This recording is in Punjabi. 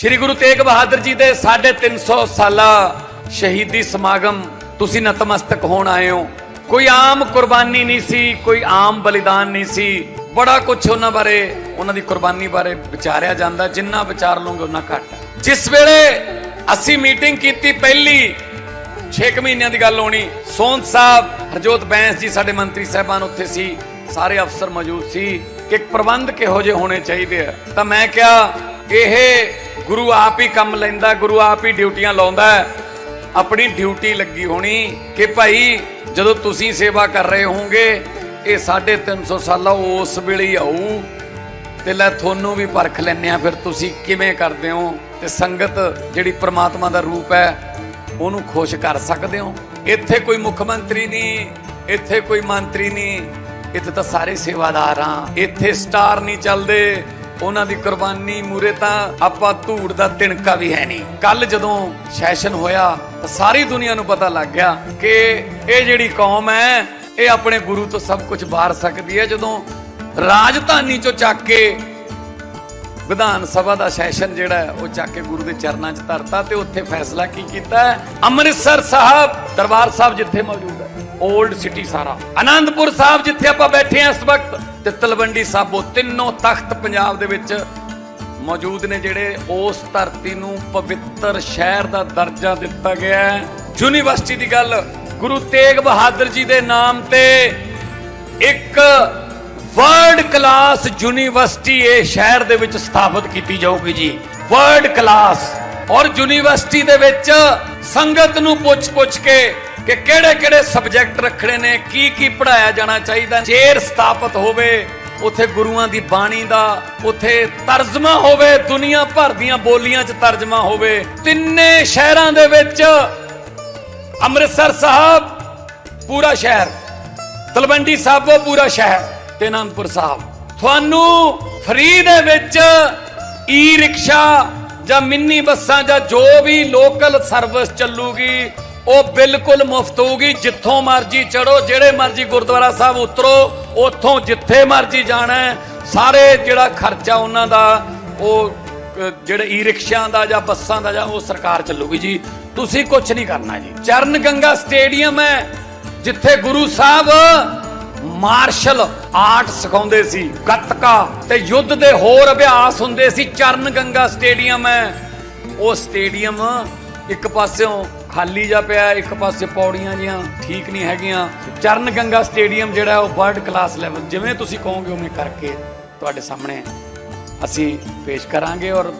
ਸ੍ਰੀ ਗੁਰੂ ਤੇਗ ਬਹਾਦਰ ਜੀ ਦੇ 350 ਸਾਲਾ ਸ਼ਹੀਦੀ ਸਮਾਗਮ ਤੁਸੀਂ ਨਤਮਸਤਕ ਹੋਣ ਆਏ ਹੋ। ਕੋਈ ਆਮ ਕੁਰਬਾਨੀ ਨਹੀਂ ਸੀ, ਕੋਈ ਆਮ ਬਲੀਦਾਨ ਨਹੀਂ ਸੀ। ਬੜਾ ਕੁਝ ਉਹਨਾਂ ਬਾਰੇ, ਉਹਨਾਂ ਦੀ ਕੁਰਬਾਨੀ ਬਾਰੇ ਵਿਚਾਰਿਆ ਜਾਂਦਾ, ਜਿੰਨਾ ਵਿਚਾਰ ਲਓਗੇ ਉਹਨਾਂ ਘੱਟ। ਜਿਸ ਵੇਲੇ ਅਸੀਂ ਮੀਟਿੰਗ ਕੀਤੀ ਪਹਿਲੀ 6 ਮਹੀਨਿਆਂ ਦੀ ਗੱਲ ਹੋਣੀ ਸੋਨ ਸਾਹਿਬ, ਹਰਜੋਤ ਬੈਂਸ ਜੀ ਸਾਡੇ ਮੰਤਰੀ ਸਾਹਿਬਾਨ ਉੱਥੇ ਸੀ, ਸਾਰੇ ਅਫਸਰ ਮੌਜੂਦ ਸੀ ਕਿ ਪ੍ਰਬੰਧ ਕਿਹੋ ਜਿਹੇ ਹੋਣੇ ਚਾਹੀਦੇ ਆ। ਤਾਂ ਮੈਂ ਕਿਹਾ, ਇਹ ਗੁਰੂ ਆਪ ਹੀ ਕੰਮ ਲੈਂਦਾ, ਗੁਰੂ ਆਪ ਹੀ ਡਿਊਟੀਆਂ ਲਾਉਂਦਾ ਆਪਣੀ ਡਿਊਟੀ ਲੱਗੀ ਹੋਣੀ ਕਿ ਭਾਈ ਜਦੋਂ ਤੁਸੀਂ ਸੇਵਾ ਕਰ ਰਹੇ ਹੋਵੋਗੇ, ਇਹ 350 ਸਾਲਾਂ ਉਸ ਵੇਲੇ ਹੀ ਆਊ। ਤੇ ਲੈ ਤੁਹਾਨੂੰ ਵੀ ਪਰਖ ਲੈਣੇ ਆ ਫਿਰ ਤੁਸੀਂ ਕਿਵੇਂ ਕਰਦੇ ਹੋ ਤੇ ਸੰਗਤ ਜਿਹੜੀ ਪ੍ਰਮਾਤਮਾ ਦਾ ਰੂਪ ਹੈ, ਉਹਨੂੰ ਖੁਸ਼ ਕਰ ਸਕਦੇ ਹੋ। ਇੱਥੇ ਕੋਈ ਮੁੱਖ ਮੰਤਰੀ ਨਹੀਂ, ਇੱਥੇ ਕੋਈ ਮੰਤਰੀ ਨਹੀਂ, ਇੱਥੇ ਤਾਂ ਸਾਰੇ ਸੇਵਾਦਾਰ ਆ ਇੱਥੇ ਸਟਾਰ ਨਹੀਂ ਚੱਲਦੇ ਉਹਨਾਂ ਦੀ ਕੁਰਬਾਨੀ ਮੂਰੇ ਤਾਂ ਆਪਾਂ ਧੂੜ ਦਾ ਤਿਣਕਾ ਵੀ ਹੈ ਨਹੀਂ। ਕੱਲ ਜਦੋਂ ਸੈਸ਼ਨ ਹੋਇਆ ਤਾਂ ਸਾਰੀ ਦੁਨੀਆ ਨੂੰ ਪਤਾ ਲੱਗ ਗਿਆ ਕਿ ਇਹ ਜਿਹੜੀ ਕੌਮ ਹੈ, ਇਹ ਆਪਣੇ ਗੁਰੂ ਤੋਂ ਸਭ ਕੁਝ ਬਾਰ ਸਕਦੀ ਹੈ। ਜਦੋਂ ਰਾਜਧਾਨੀ ਚੋਂ ਚੱਕ ਕੇ ਵਿਧਾਨ ਸਭਾ ਦਾ ਸੈਸ਼ਨ ਜਿਹੜਾ ਉਹ ਚੱਕ ਕੇ ਗੁਰੂ ਦੇ ਚਰਨਾਂ 'ਚ ਧਰਤਾ ਤੇ ਉੱਥੇ ਫੈਸਲਾ ਕੀ ਕੀਤਾ ਅੰਮ੍ਰਿਤਸਰ ਸਾਹਿਬ, ਦਰਬਾਰ ਸਾਹਿਬ ਜਿੱਥੇ ਮੌਜੂਦ ਹੈ। 올ਡ ਸਿਟੀ ਸਾਰਾ। ਆਨੰਦਪੁਰ ਸਾਹਿਬ ਜਿੱਥੇ ਆਪਾਂ ਬੈਠੇ ਹਾਂ ਇਸ ਵਕਤ, ਤੇ ਤਲਵੰਡੀ ਸਾਬੋ, ਤਿੰਨੋਂ ਤਖਤ ਪੰਜਾਬ ਦੇ ਵਿੱਚ ਮੌਜੂਦ ਨੇ ਜਿਹੜੇ ਉਸ ਧਰਤੀ ਨੂੰ ਪਵਿੱਤਰ ਸ਼ਹਿਰ ਦਾ ਦਰਜਾ ਦਿੱਤਾ ਗਿਆ ਹੈ। ਯੂਨੀਵਰਸਿਟੀ ਦੀ ਗੱਲ, ਗੁਰੂ ਤੇਗ ਬਹਾਦਰ ਜੀ ਦੇ ਨਾਮ ਤੇ ਇੱਕ ਵਰਲਡ ਕਲਾਸ ਯੂਨੀਵਰਸਿਟੀ ਇਹ ਸ਼ਹਿਰ ਦੇ ਵਿੱਚ ਸਥਾਪਿਤ ਕੀਤੀ ਜਾਊਗੀ ਜੀ। ਵਰਲਡ ਕਲਾਸ ਔਰ ਯੂਨੀਵਰਸਿਟੀ ਦੇ ਵਿੱਚ ਸੰਗਤ ਨੂੰ ਪੁੱਛ-ਪੁੱਛ ਕੇ ਕਿ ਕਿਹੜੇ-ਕਿਹੜੇ ਸਬਜੈਕਟ ਰੱਖਣੇ ਨੇ, ਕੀ ਕੀ ਪੜਾਇਆ ਜਾਣਾ ਚਾਹੀਦਾ ਚੇਰ ਸਥਾਪਿਤ ਹੋਵੇ, ਉਥੇ ਗੁਰੂਆਂ ਦੀ ਬਾਣੀ ਦਾ, ਉਥੇ ਤਰਜਮਾ ਹੋਵੇ, ਦੁਨੀਆ ਭਰ ਦੀਆਂ ਬੋਲੀਆਂ 'ਚ ਤਰਜਮਾ ਹੋਵੇ। ਤਿੰਨੇ ਸ਼ਹਿਰਾਂ ਦੇ ਵਿੱਚ ਅੰਮ੍ਰਿਤਸਰ ਸਾਹਿਬ, ਪੂਰਾ ਸ਼ਹਿਰ, ਤਲਵੰਡੀ ਸਾਬੋ ਪੂਰਾ ਸ਼ਹਿਰ ਤੇ ਅਨੰਦਪੁਰ ਸਾਹਿਬ। ਤੁਹਾਨੂੰ ਫਰੀ ਦੇ ਵਿੱਚ ਈ ਰਿਕਸ਼ਾ ਜਾਂ ਮਿੰਨੀ ਬੱਸਾਂ ਜਾਂ ਜੋ ਵੀ ਲੋਕਲ ਸਰਵਿਸ ਚੱਲੂਗੀ ਉਹ ਬਿਲਕੁਲ ਮੁਫਤ ਹੋਊਗੀ। ਜਿੱਥੋਂ ਮਰਜ਼ੀ ਚੜੋ ਜਿਹੜੇ ਮਰਜ਼ੀ ਗੁਰਦੁਆਰਾ ਸਾਹਿਬ ਉਤਰੋ, ਉੱਥੋਂ ਜਿੱਥੇ ਮਰਜ਼ੀ ਜਾਣਾ ਸਾਰੇ ਜਿਹੜਾ ਖਰਚਾ ਉਹਨਾਂ ਦਾ, ਉਹ ਜਿਹੜੇ ਈ ਰਿਕਸ਼ਿਆਂ ਦਾ ਜਾਂ ਬੱਸਾਂ ਦਾ ਜਾਂ ਉਹ ਸਰਕਾਰ ਚੱਲੂਗੀ ਜੀ। ਤੁਸੀਂ ਕੁਝ ਨਹੀਂ ਕਰਨਾ ਜੀ। ਚਰਨ ਗੰਗਾ ਸਟੇਡੀਅਮ ਹੈ, ਜਿੱਥੇ ਗੁਰੂ ਸਾਹਿਬ ਮਾਰਸ਼ਲ ਆਰਟ ਸਿਖਾਉਂਦੇ ਸੀ, ਗੱਤਕਾ ਤੇ ਯੁੱਧ ਦੇ ਹੋਰ ਅਭਿਆਸ ਹੁੰਦੇ ਸੀ, ਚਰਨ ਗੰਗਾ ਸਟੇਡੀਅਮ ਹੈ। ਉਹ ਸਟੇਡੀਅਮ ਇੱਕ ਪਾਸਿਓਂ ਖਾਲੀ ਜਾ ਪਿਆ, ਇੱਕ ਪਾਸੇ ਪੌੜੀਆਂ ਜੀਆਂ, ਠੀਕ ਨਹੀਂ ਹੈਗੀਆਂ। ਚਰਨ ਗੰਗਾ ਸਟੇਡੀਅਮ ਜਿਹੜਾ, ਉਹ ਵਰਲਡ ਕਲਾਸ ਲੈਵਲ ਜਿਵੇਂ ਤੁਸੀਂ ਕਹੋਗੇ ਉਵੇਂ ਕਰਕੇ ਤੁਹਾਡੇ ਸਾਹਮਣੇ ਅਸੀਂ ਪੇਸ਼ ਕਰਾਂਗੇ ਔਰ